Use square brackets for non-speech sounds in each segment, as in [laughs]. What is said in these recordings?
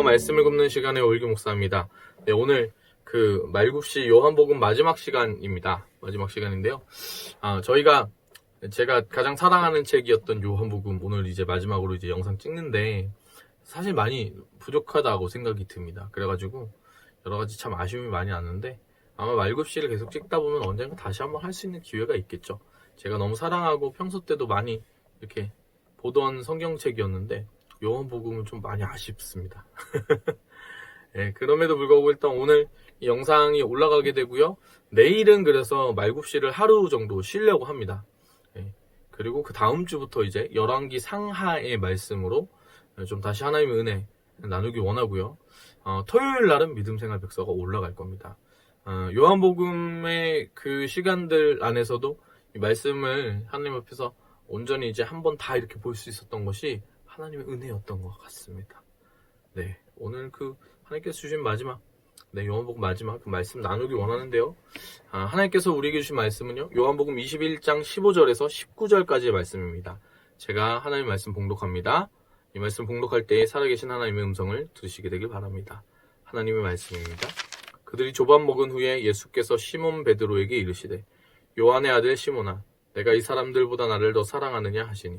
말씀을 굽는 시간의 올기 목사입니다. 네, 오늘 그 말굽시 요한복음 마지막 시간입니다. 마지막 시간인데요. 아, 저희가 제가 가장 사랑하는 책이었던 요한복음 오늘 이제 마지막으로 이제 영상 찍는데 사실 많이 부족하다고 생각이 듭니다. 그래가지고 여러 가지 참 아쉬움이 많이 나는데 아마 말굽시를 계속 찍다 보면 언젠가 다시 한번 할 수 있는 기회가 있겠죠. 제가 너무 사랑하고 평소 때도 많이 이렇게 보던 성경책이었는데 요한복음은 좀 많이 아쉽습니다. [laughs] 예, 그럼에도 불구하고 일단 오늘 이 영상이 올라가게 되고요. 내일은 그래서 말굽시를 하루 정도 쉬려고 합니다. 예, 그리고 그 다음 주부터 이제 열왕기 상하의 말씀으로 좀 다시 하나님의 은혜 나누기 원하고요. 어, 토요일 날은 믿음생활 백서가 올라갈 겁니다. 어, 요한복음의 그 시간들 안에서도 이 말씀을 하나님 앞에서 온전히 이제 한 번 다 이렇게 볼 수 있었던 것이 하나님의 은혜였던 것 같습니다. 네, 오늘 그 하나님께서 주신 마지막, 네, 요한복음 마지막 그 말씀 나누기 원하는데요. 아, 하나님께서 우리에게 주신 말씀은요, 요한복음 21장 15절에서 19절까지의 말씀입니다. 제가 하나님 말씀 봉독합니다. 이 말씀 봉독할 때 살아계신 하나님의 음성을 들으시게 되길 바랍니다. 하나님의 말씀입니다. 그들이 조밥 먹은 후에 예수께서 시몬 베드로에게 이르시되 요한의 아들 시몬아 내가 이 사람들보다 나를 더 사랑하느냐 하시니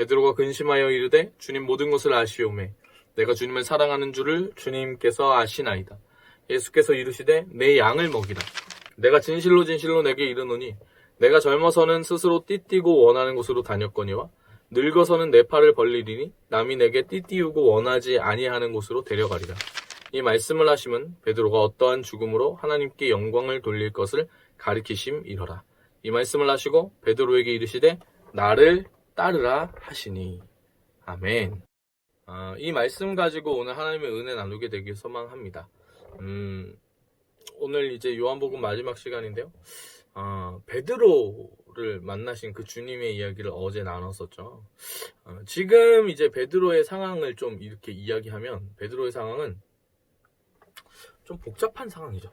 베드로가 근심하여 이르되 주님 모든 것을 아시오매 내가 주님을 사랑하는 줄을 주님께서 아시나이다. 예수께서 이르시되 내 양을 먹이라. 내가 진실로 진실로 내게 이르노니 내가 젊어서는 스스로 띠띠고 원하는 곳으로 다녔거니와 늙어서는 내 팔을 벌리리니 남이 내게 띠띠우고 원하지 아니하는 곳으로 데려가리라. 이 말씀을 하심은 베드로가 어떠한 죽음으로 하나님께 영광을 돌릴 것을 가리키심 이러라. 이 말씀을 하시고 베드로에게 이르시되 나를 따르라 하시니 아멘. 아, 이 말씀 가지고 오늘 하나님의 은혜 나누게 되길 소망합니다. 음, 오늘 이제 요한복음 마지막 시간인데요. 아, 베드로를 만나신 그 주님의 이야기를 어제 나눴었죠. 어, 지금 이제 베드로의 상황을 좀 이렇게 이야기하면 베드로의 상황은 좀 복잡한 상황이죠.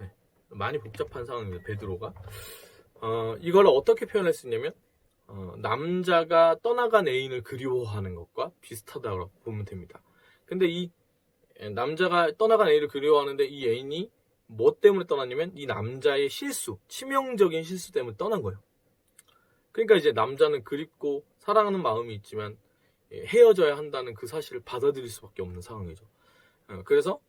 네, 많이 복잡한 상황입니다. 베드로가 어, 이걸 어떻게 있냐면 어, 남자가 떠나간 애인을 그리워하는 것과 비슷하다고 보면 됩니다. 근데 이 남자가 떠나간 애인을 그리워하는데 이 애인이 뭐 때문에 떠났냐면 이 남자의 실수, 치명적인 실수 때문에 떠난 거예요. 그러니까 이제 남자는 그립고 사랑하는 마음이 있지만 예, 헤어져야 한다는 그 사실을 받아들일 수밖에 없는 상황이죠. 어, 그래서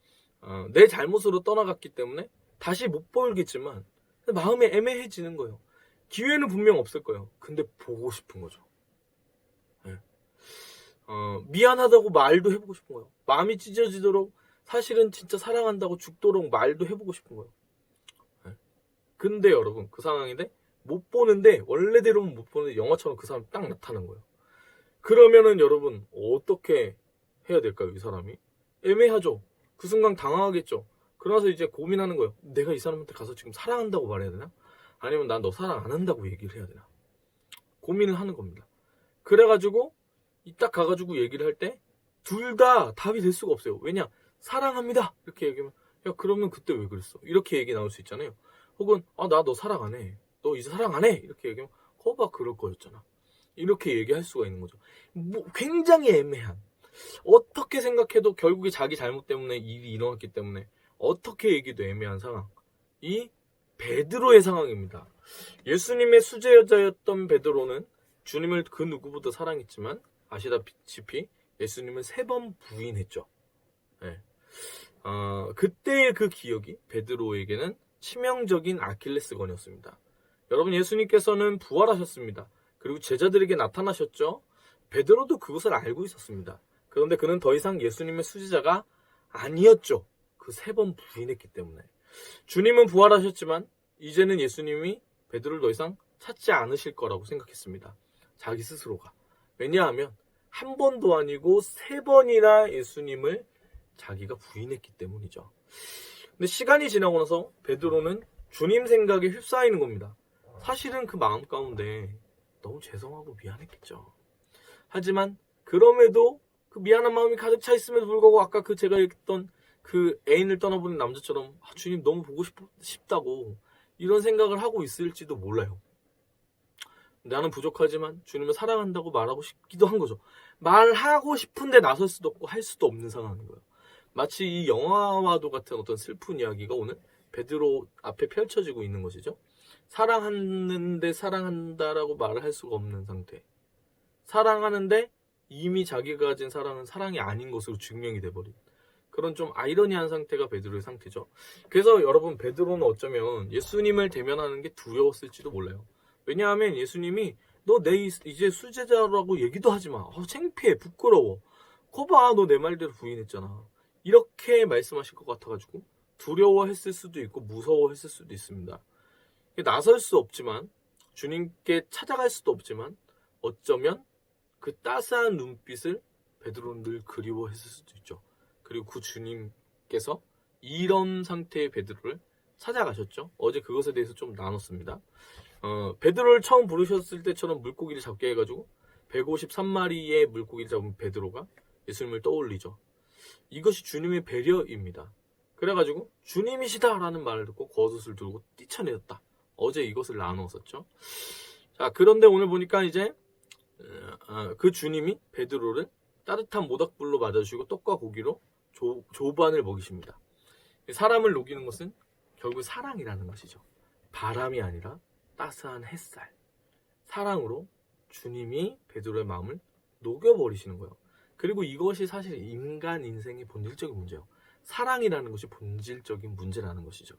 어, 내 잘못으로 떠나갔기 때문에 다시 못 보겠지만 마음이 애매해지는 거예요. 기회는 분명 없을 거예요. 근데 보고 싶은 거죠. 네. 어, 미안하다고 말도 해보고 싶은 거예요. 마음이 찢어지도록 사실은 진짜 사랑한다고 죽도록 말도 해보고 싶은 거예요. 네. 근데 여러분 그 상황인데 못 보는데 원래대로는 못 보는데 영화처럼 그 사람 딱 나타나는 거예요. 그러면은 여러분 어떻게 해야 될까요 이 사람이? 애매하죠. 그 순간 당황하겠죠. 그러면서 이제 고민하는 거예요. 내가 이 사람한테 가서 지금 사랑한다고 말해야 되나? 아니면 난 너 사랑 안 한다고 얘기를 해야 되나? 고민을 하는 겁니다. 그래가지고 이딱 가가지고 얘기를 할 때 둘 다 답이 될 수가 없어요. 왜냐? 사랑합니다. 이렇게 얘기하면 야 그러면 그때 왜 그랬어? 이렇게 얘기 나올 수 있잖아요. 혹은 아 나 너 사랑 안 해. 너 이제 사랑 안 해. 이렇게 얘기하면 거봐 그럴 거였잖아. 이렇게 얘기할 수가 있는 거죠. 뭐 굉장히 애매한. 어떻게 생각해도 결국에 자기 잘못 때문에 일이 일어났기 때문에 어떻게 얘기도 애매한 상황. 이 베드로의 상황입니다. 예수님의 수제여자였던 베드로는 주님을 그 누구보다 사랑했지만 아시다시피 예수님을 세 번 부인했죠. 네. 어, 그때의 그 기억이 베드로에게는 치명적인 아킬레스건이었습니다. 여러분 예수님께서는 부활하셨습니다. 그리고 제자들에게 나타나셨죠. 베드로도 그것을 알고 있었습니다. 그런데 그는 더 이상 예수님의 수제자가 아니었죠. 그 세 번 부인했기 때문에. 주님은 부활하셨지만 이제는 예수님이 베드로를 더 이상 찾지 않으실 거라고 생각했습니다. 자기 스스로가. 왜냐하면 한 번도 아니고 세 번이나 예수님을 자기가 부인했기 때문이죠. 근데 시간이 지나고 나서 베드로는 주님 생각에 휩싸이는 겁니다. 사실은 그 마음 가운데 너무 죄송하고 미안했겠죠. 하지만 그럼에도 그 미안한 마음이 가득 차 있음에도 불구하고 아까 그 제가 얘기했던 그 애인을 떠나보낸 남자처럼 아, 주님 너무 보고 싶, 싶다고 이런 생각을 하고 있을지도 몰라요. 나는 부족하지만 주님을 사랑한다고 말하고 싶기도 한 거죠. 말하고 싶은데 나설 수도 없고 할 수도 없는 상황인 거예요. 마치 이 영화와도 같은 어떤 슬픈 이야기가 오늘 베드로 앞에 펼쳐지고 있는 것이죠. 사랑하는데 사랑한다라고 말을 할 수가 없는 상태. 사랑하는데 이미 자기가 가진 사랑은 사랑이 아닌 것으로 증명이 돼버린 그런 좀 아이러니한 상태가 베드로의 상태죠. 그래서 여러분 베드로는 어쩌면 예수님을 대면하는 게 두려웠을지도 몰라요. 왜냐하면 예수님이 너 내 이제 수제자라고 얘기도 하지 마. 어, 창피해, 부끄러워. 거봐, 너 내 말대로 부인했잖아. 이렇게 말씀하실 것 같아가지고 두려워했을 수도 있고 무서워했을 수도 있습니다. 나설 수 없지만 주님께 찾아갈 수도 없지만 어쩌면 그 따스한 눈빛을 베드로는 늘 그리워했을 수도 있죠. 그리고 그 주님께서 이런 상태의 베드로를 찾아가셨죠. 어제 그것에 대해서 좀 나눴습니다. 어, 베드로를 처음 부르셨을 때처럼 물고기를 잡게 해가지고 153마리의 물고기를 잡은 베드로가 예수님을 떠올리죠. 이것이 주님의 배려입니다. 그래가지고 주님이시다라는 말을 듣고 겉옷을 들고 뛰쳐내었다. 어제 이것을 나눴었죠. 자 그런데 오늘 보니까 이제 어, 그 주님이 베드로를 따뜻한 모닥불로 맞아주시고 떡과 고기로 조, 조반을 먹이십니다. 사람을 녹이는 것은 결국 사랑이라는 것이죠. 바람이 아니라 따스한 햇살. 사랑으로 주님이 베드로의 마음을 녹여버리시는 거예요. 그리고 이것이 사실 인간 인생의 본질적인 문제예요. 사랑이라는 것이 본질적인 문제라는 것이죠.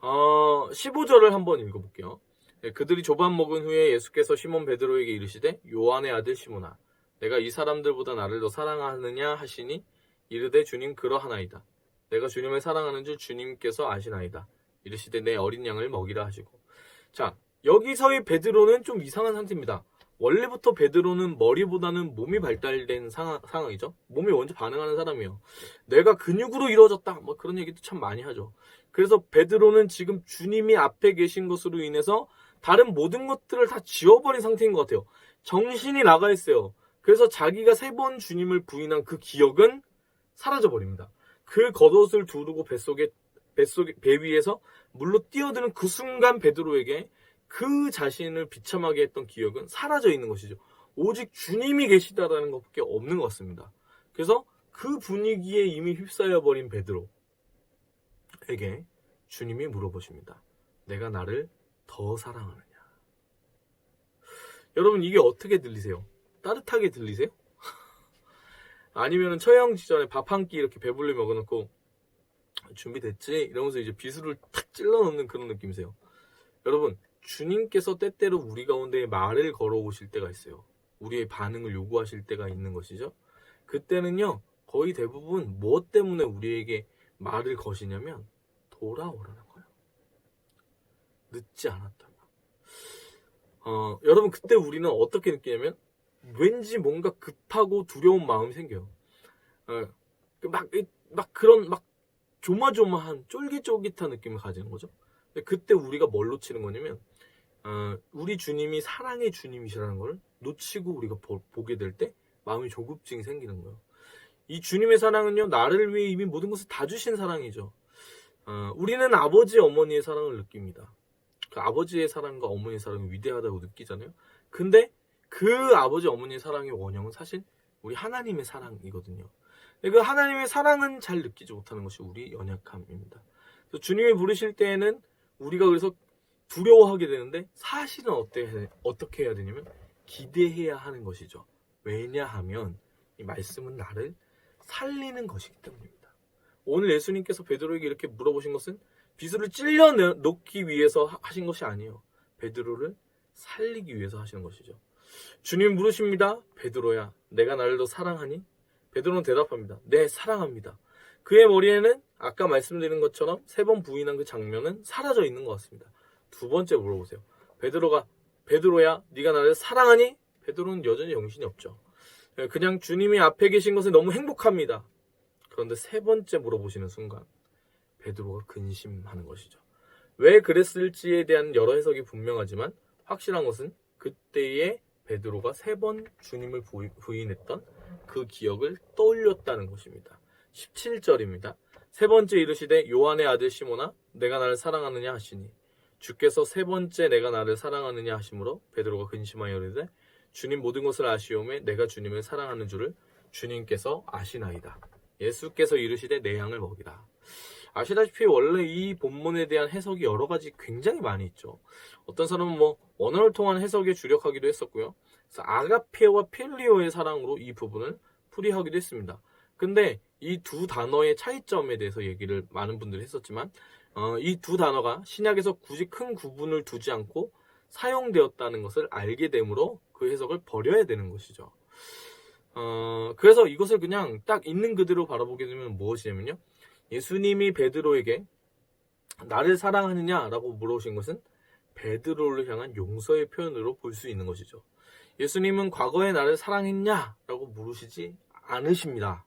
어, 15절을 한번 읽어볼게요. 네, 그들이 조반 먹은 후에 예수께서 시몬 베드로에게 이르시되 요한의 아들 시몬아 내가 이 사람들보다 나를 더 사랑하느냐 하시니 이르되 주님 그러하나이다. 내가 주님을 사랑하는 줄 주님께서 아시나이다. 이르시되 내 어린 양을 먹이라 하시고 자 여기서의 베드로는 좀 이상한 상태입니다. 원래부터 베드로는 머리보다는 몸이 발달된 상황, 상황이죠. 몸이 먼저 반응하는 사람이에요. 내가 근육으로 이루어졌다. 뭐 그런 얘기도 참 많이 하죠. 그래서 베드로는 지금 주님이 앞에 계신 것으로 인해서 다른 모든 것들을 다 지워버린 상태인 것 같아요. 정신이 나가 있어요. 그래서 자기가 세 번 주님을 부인한 그 기억은 사라져 버립니다. 그 겉옷을 두르고 뱃속에 뱃속에 배 위에서 물로 뛰어드는 그 순간 베드로에게 그 자신을 비참하게 했던 기억은 사라져 있는 것이죠. 오직 주님이 계시다라는 것밖에 없는 것 같습니다. 그래서 그 분위기에 이미 휩싸여 버린 베드로에게 주님이 물어보십니다. 내가 나를 더 사랑하느냐? 여러분 이게 어떻게 들리세요? 따뜻하게 들리세요? 아니면 처형 지전에 밥 한 끼 이렇게 배불리 먹어놓고 준비됐지? 이러면서 이제 비수를 탁 찔러 넣는 그런 느낌이세요. 여러분 주님께서 때때로 우리 가운데 말을 걸어오실 때가 있어요. 우리의 반응을 요구하실 때가 있는 것이죠. 그때는요, 거의 대부분 무엇 때문에 우리에게 말을 거시냐면, 돌아오라는 거예요. 늦지 않았다고. 어, 여러분, 그때 우리는 어떻게 느끼냐면, 왠지 뭔가 급하고 두려운 마음이 생겨요. 어, 막, 막 그런, 막 조마조마한 쫄깃쫄깃한 느낌을 가지는 거죠. 그때 우리가 뭘 놓치는 거냐면, 어, 우리 주님이 사랑의 주님이시라는 걸 놓치고 우리가 보, 보게 될 때 마음이 조급증이 생기는 거예요. 이 주님의 사랑은요, 나를 위해 이미 모든 것을 다 주신 사랑이죠. 어, 우리는 아버지, 어머니의 사랑을 느낍니다. 그 아버지의 사랑과 어머니의 사랑이 위대하다고 느끼잖아요. 근데 그 아버지, 어머니의 사랑의 원형은 사실 우리 하나님의 사랑이거든요. 그 하나님의 사랑은 잘 느끼지 못하는 것이 우리 연약함입니다. 주님이 부르실 때에는 우리가 그래서 두려워하게 되는데 사실은 어때, 어떻게 해야 되냐면 기대해야 하는 것이죠. 왜냐하면 이 말씀은 나를 살리는 것이기 때문입니다. 오늘 예수님께서 베드로에게 이렇게 물어보신 것은 비수를 찔러 놓기 위해서 하신 것이 아니에요. 베드로를 살리기 위해서 하시는 것이죠. 주님 물으십니다. 베드로야, 내가 나를 더 사랑하니? 베드로는 대답합니다. 네, 사랑합니다. 그의 머리에는 아까 말씀드린 것처럼 세 번 부인한 그 장면은 사라져 있는 것 같습니다. 두 번째 물어보세요. 베드로가 베드로야, 네가 나를 사랑하니? 베드로는 여전히 정신이 없죠. 그냥 주님이 앞에 계신 것에 너무 행복합니다. 그런데 세 번째 물어보시는 순간 베드로가 근심하는 것이죠. 왜 그랬을지에 대한 여러 해석이 분명하지만 확실한 것은 그때의 베드로가 세 번 주님을 부인- 부인했던 그 기억을 떠올렸다는 것입니다. 17절입니다. 세 번째 이르시되 요한의 아들 시모나 내가 나를 사랑하느냐 하시니 주께서 세 번째 내가 나를 사랑하느냐 하심으로 베드로가 근심하여 이르되 주님 모든 것을 아시오매 내가 주님을 사랑하는 줄을 주님께서 아시나이다. 예수께서 이르시되 내 양을 먹이라. 아시다시피 원래 이 본문에 대한 해석이 여러 가지 굉장히 많이 있죠. 어떤 사람은 뭐 언어를 통한 해석에 주력하기도 했었고요. 그래서 아가페와 필리오의 사랑으로 이 부분을 풀이하기도 했습니다. 근데 이 두 단어의 차이점에 대해서 얘기를 많은 분들이 했었지만 어, 이 두 단어가 신약에서 굳이 큰 구분을 두지 않고 사용되었다는 것을 알게 되므로 그 해석을 버려야 되는 것이죠. 어, 그래서 이것을 그냥 딱 있는 그대로 바라보게 되면 무엇이냐면요. 예수님이 베드로에게 나를 사랑하느냐라고 물어보신 것은 베드로를 향한 용서의 표현으로 볼 수 있는 것이죠. 예수님은 과거에 나를 사랑했냐라고 물으시지 않으십니다.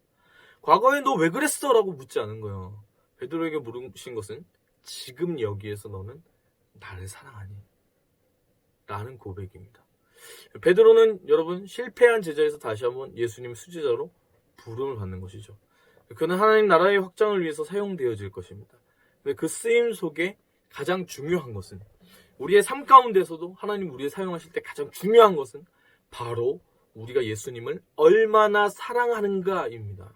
과거에 너 왜 그랬어? 라고 묻지 않은 거예요. 베드로에게 물으신 것은 지금 여기에서 너는 나를 사랑하니? 라는 고백입니다. 베드로는 여러분 실패한 제자에서 다시 한번 예수님 수제자로 부름을 받는 것이죠. 그는 하나님 나라의 확장을 위해서 사용되어질 것입니다. 근데 그 쓰임 속에 가장 중요한 것은 우리의 삶 가운데서도 하나님 우리를 사용하실 때 가장 중요한 것은 바로 우리가 예수님을 얼마나 사랑하는가입니다.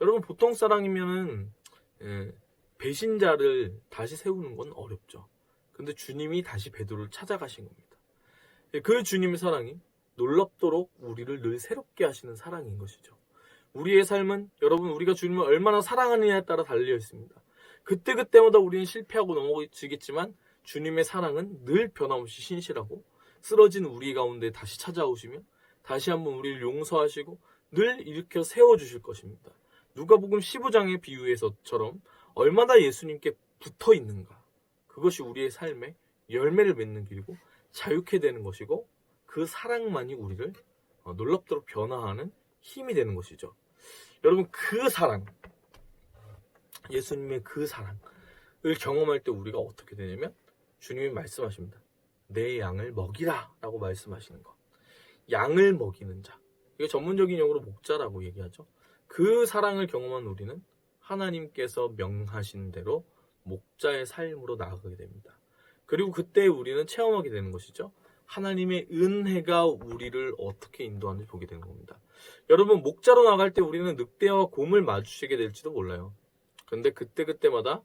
여러분 보통 사랑이면은 예, 배신자를 다시 세우는 건 어렵죠. 근데 주님이 다시 베드로를 찾아가신 겁니다. 예, 그 주님의 사랑이 놀랍도록 우리를 늘 새롭게 하시는 사랑인 것이죠. 우리의 삶은 여러분 우리가 주님을 얼마나 사랑하느냐에 따라 달려 있습니다. 그때 그때마다 우리는 실패하고 넘어지겠지만 주님의 사랑은 늘 변함없이 신실하고 쓰러진 우리 가운데 다시 찾아오시며 다시 한번 우리를 용서하시고 늘 일으켜 세워 주실 것입니다. 누가복음 15장의 비유에서처럼 얼마나 예수님께 붙어 있는가. 그것이 우리의 삶에 열매를 맺는 길이고 자유케 되는 것이고 그 사랑만이 우리를 어, 놀랍도록 변화하는 힘이 되는 것이죠. 여러분 그 사랑 예수님의 그 사랑을 경험할 때 우리가 어떻게 되냐면 주님이 말씀하십니다. 내 양을 먹이라 라고 말씀하시는 것. 양을 먹이는 자. 이게 전문적인 용어로 목자라고 얘기하죠. 그 사랑을 경험한 우리는 하나님께서 명하신 대로 목자의 삶으로 나아가게 됩니다. 그리고 그때 우리는 체험하게 되는 것이죠. 하나님의 은혜가 우리를 어떻게 인도하는지 보게 되는 겁니다. 여러분, 목자로 나갈 때 우리는 늑대와 곰을 마주치게 될지도 몰라요. 근데 그때그때마다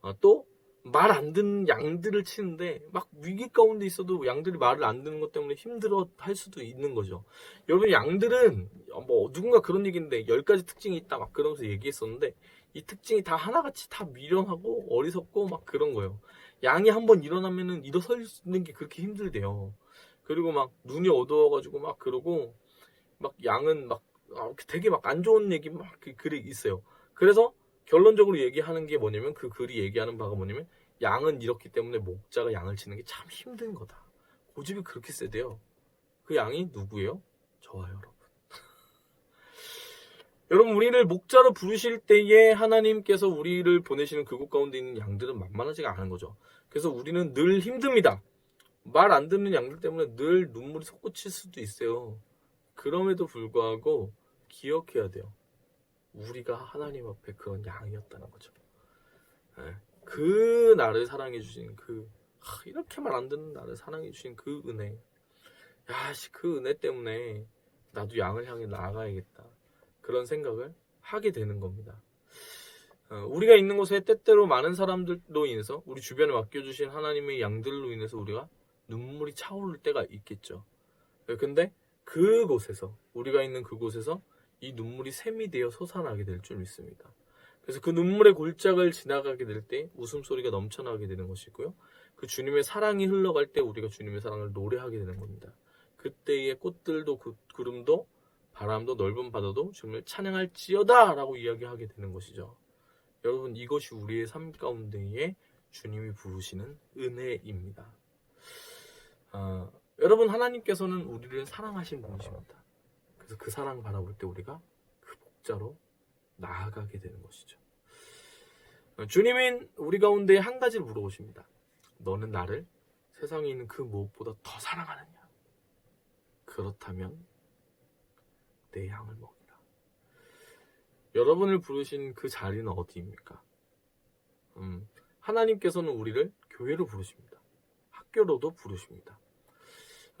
어, 또말 안 듣는 양들을 치는데 막 위기 가운데 있어도 양들이 말을 안 듣는 것 때문에 힘들어 할 수도 있는 거죠. 여러분 양들은 어, 뭐 누군가 그런 얘기인데 열 가지 특징이 있다 막 그러면서 얘기했었는데 이 특징이 다 하나같이 다 미련하고 어리석고 막 그런 거예요. 양이 한번 일어나면은 일어서는 게 그렇게 힘들대요. 그리고 막 눈이 어두워가지고 막 그러고 막 양은 막 아, 되게 막 안 좋은 얘기 막 그 글이 있어요. 그래서 결론적으로 얘기하는 게 뭐냐면 그 글이 얘기하는 바가 뭐냐면 양은 이렇기 때문에 목자가 양을 치는 게 참 힘든 거다. 고집이 그렇게 세대요. 그 양이 누구예요? 저와 여러분. [laughs] 여러분 우리를 목자로 부르실 때에 하나님께서 우리를 보내시는 그곳 가운데 있는 양들은 만만하지가 않은 거죠. 그래서 우리는 늘 힘듭니다. 말 안 듣는 양들 때문에 늘 눈물이 솟구칠 수도 있어요. 그럼에도 불구하고 기억해야 돼요. 우리가 하나님 앞에 그런 양이었다는 거죠. 예. 그 나를 사랑해 주신 그 하, 이렇게 말 안 듣는 나를 사랑해 주신 그 은혜. 야씨 그 은혜 때문에 나도 양을 향해 나아가야겠다. 그런 생각을 하게 되는 겁니다. 어, 우리가 있는 곳에 때때로 많은 사람들로 인해서 우리 주변에 맡겨주신 하나님의 양들로 인해서 우리가 눈물이 차오를 때가 있겠죠. 예, 근데 그곳에서 우리가 있는 그곳에서 이 눈물이 샘이 되어 솟아나게 될 줄 믿습니다. 그래서 그 눈물의 골짜기를 지나가게 될 때 웃음소리가 넘쳐나게 되는 것이고요. 그 주님의 사랑이 흘러갈 때 우리가 주님의 사랑을 노래하게 되는 겁니다. 그때의 꽃들도 그 구름도 바람도 넓은 바다도 주님을 찬양할지어다 라고 이야기하게 되는 것이죠. 여러분 이것이 우리의 삶 가운데에 주님이 부르시는 은혜입니다. 아, 여러분 하나님께서는 우리를 사랑하신 분이십니다. 그래서 그 사랑 바라볼 때 우리가 그 목자로 나아가게 되는 것이죠. 어, 주님은 우리 가운데 한 가지를 물어보십니다. 너는 나를 세상에 있는 그 무엇보다 더 사랑하느냐? 그렇다면 내 양을 먹이라. 여러분을 부르신 그 자리는 어디입니까? 음, 하나님께서는 우리를 교회로 부르십니다. 학교로도 부르십니다.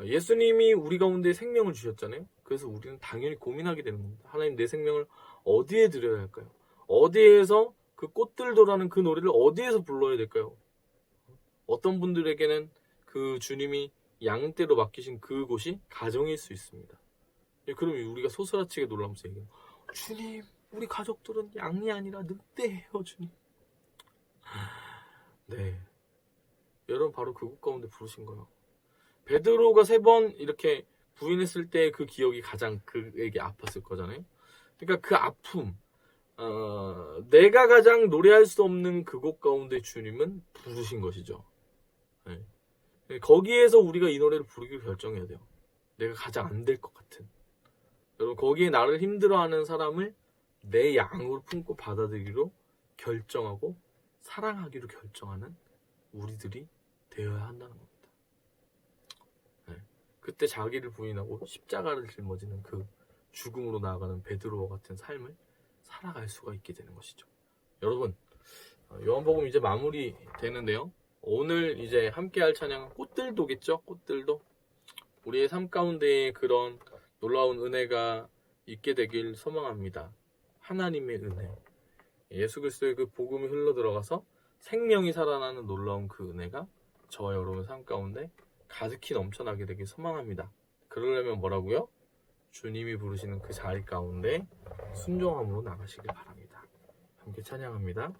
예수님이 우리 가운데 생명을 주셨잖아요. 그래서 우리는 당연히 고민하게 되는 겁니다. 하나님 내 생명을 어디에 드려야 할까요? 어디에서 그 꽃들도라는 그 노래를 어디에서 불러야 될까요? 어떤 분들에게는 그 주님이 양떼로 맡기신 그곳이 가정일 수 있습니다. 예, 그럼 우리가 소스라치게 놀라면서 얘기해요. 주님, 우리 가족들은 양이 아니라 늑대예요, 주님. 네. 여러분 바로 그곳 가운데 부르신 거예요. 베드로가 세 번 이렇게 부인했을 때 그 기억이 가장 그에게 아팠을 거잖아요. 그러니까 그 아픔, 어, 내가 가장 노래할 수 없는 그곳 가운데 주님은 부르신 것이죠. 네. 거기에서 우리가 이 노래를 부르기로 결정해야 돼요. 내가 가장 안 될 것 같은. 여러분 거기에 나를 힘들어하는 사람을 내 양으로 품고 받아들이기로 결정하고 사랑하기로 결정하는 우리들이 되어야 한다는 겁니다. 네. 그때 자기를 부인하고 십자가를 짊어지는 그 죽음으로 나아가는 베드로와 같은 삶을 살아갈 수가 있게 되는 것이죠. 여러분, 어, 요한복음 이제 마무리 되는데요. 오늘 이제 함께 할 찬양은 꽃들도겠죠? 꽃들도. 우리의 삶 가운데에 그런 놀라운 은혜가 있게 되길 소망합니다. 하나님의 은혜. 예수 그리스도의 그 복음이 흘러 들어가서 생명이 살아나는 놀라운 그 은혜가 저와 여러분 삶 가운데 가득히 넘쳐나게 되길 소망합니다. 그러려면 뭐라고요? 주님이 부르시는 그 자리 가운데 순종함으로 나가시길 바랍니다. 함께 찬양합니다.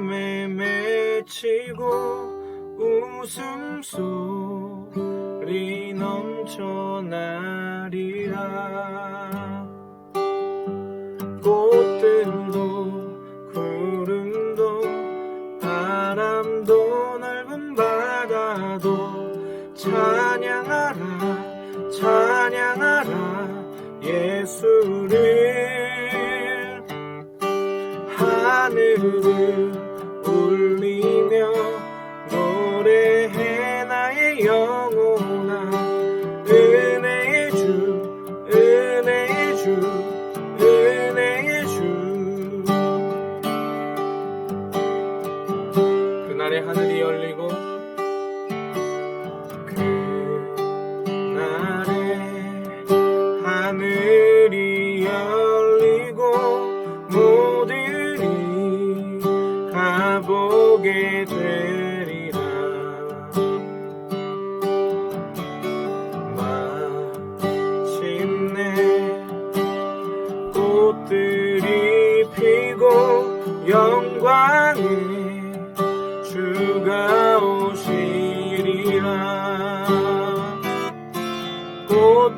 열매 맺히고 웃음소리 넘쳐나리라. 꽃들도 구름도 바람도 넓은 바다도 찬양하라 찬양하라 예수를. 하늘을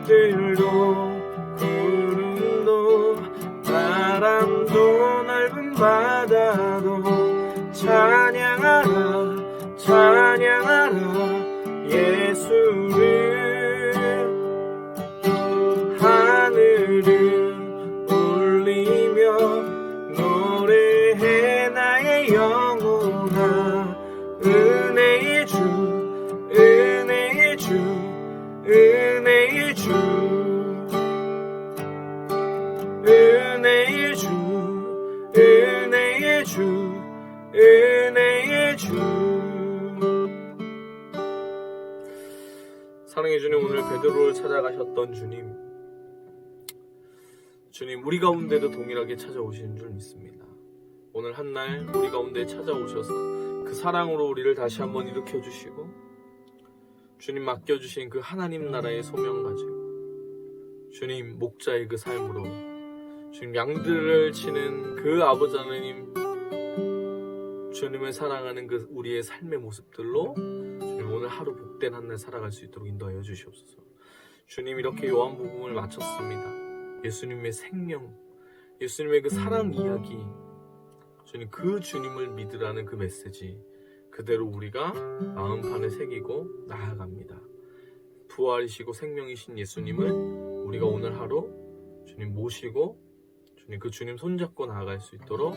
주가 베드로를 찾아가셨던 주님. 주님 우리 가운데도 동일하게 찾아오시는 줄 믿습니다. 오늘 한 날 우리 가운데 찾아오셔서 그 사랑으로 우리를 다시 한번 일으켜 주시고 주님 맡겨 주신 그 하나님 나라의 소명 가지고 주님 목자의 그 삶으로 주님 양들을 치는 그 아버지 하나님 주님을 사랑하는 그 우리의 삶의 모습들로 오늘 하루 복된 한 날 살아갈 수 있도록 인도하여 주시옵소서. 주님 이렇게 요한복음을 마쳤습니다. 예수님의 생명, 예수님의 그 사랑 이야기, 주님 그 주님을 믿으라는 그 메시지 그대로 우리가 마음판에 새기고 나아갑니다. 부활이시고 생명이신 예수님을 우리가 오늘 하루 주님 모시고 주님 그 주님 손잡고 나아갈 수 있도록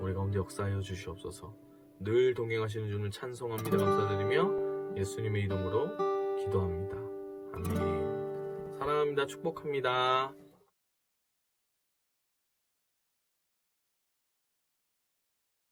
우리 가운데 역사하여 주시옵소서. 늘 동행하시는 주님을 찬송합니다. 감사드리며 예수님의 이름으로 기도합니다. 아멘. 사랑합니다. 축복합니다.